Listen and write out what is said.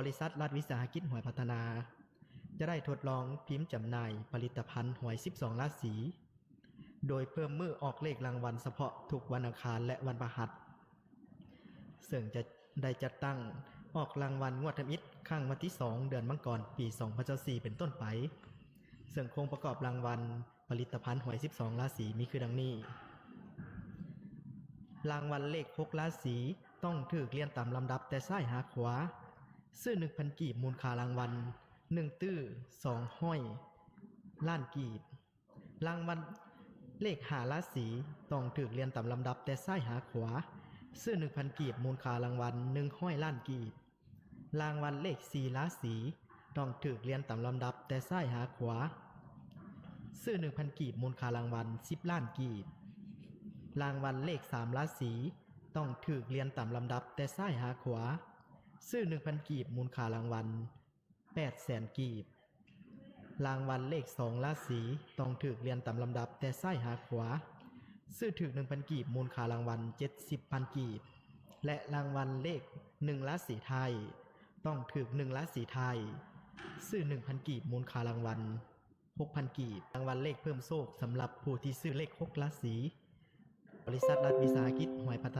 บริษัทรัฐวิสาหกิจหวยพัฒนา จะได้ทดลองพิมพ์จำหน่ายผลิตภัณฑ์หวย 12 ราศี โดยเพิ่มมือออกเลขรางวัลเฉพาะทุกวันอังคารและวันพฤหัสซึ่งจะได้จัดตั้งออกรางวัลงวดทมิตข้างวันที่ 2 เดือนมังกรปี 2024เป็นต้นไป ซึ่งโครงประกอบรางวัลผลิตภัณฑ์หวย 12 ราศีมีคือดังนี้ รางวัลเลข 6 ราศีต้องถูกเรียนตามลำดับแต่ซ้ายหาขวา ซื้อ1,000กีบมูลค่ารางวัล1ตื้อ2ห้อย ล้านกีบ รางวัลเลขหาราศีต้องถูกเรียนตามลำดับแต่ซ้ายหาขวา ซื้อ1,000กีบมูลค่ารางวัล1ห้อยล้านกีบ รางวัลเลข4ราศีต้องถูกเรียนตามลำดับแต่ซ้ายหาขวา ซื้อ1,000กีบมูลค่ารางวัล10ล้านกีบ รางวัลเลข3ราศีต้องถูกเรียนตามลำดับแต่ซ้ายหาขวา ซื้อ1,000กีบมูลค่ารางวัล8แสนกีบ รางวัลเลข2ราศีต้องถูกเรียนตามลำดับแต่ซ้หาขวา ซื้อถึก1,000กีบมูลค่ารางวัล70,000กีบ และรางวัลเลข1ราศีไทย ต้องถูก1ราศีไทย ซื้อ1,000กีบมูลค่ารางวัล6,000กีบ รางวัลเลขเพิ่มโชคสำหรับผู้ที่ซื้อเลข6ราศีบริษัทรัฐวิสาหกิจหวยพัฒ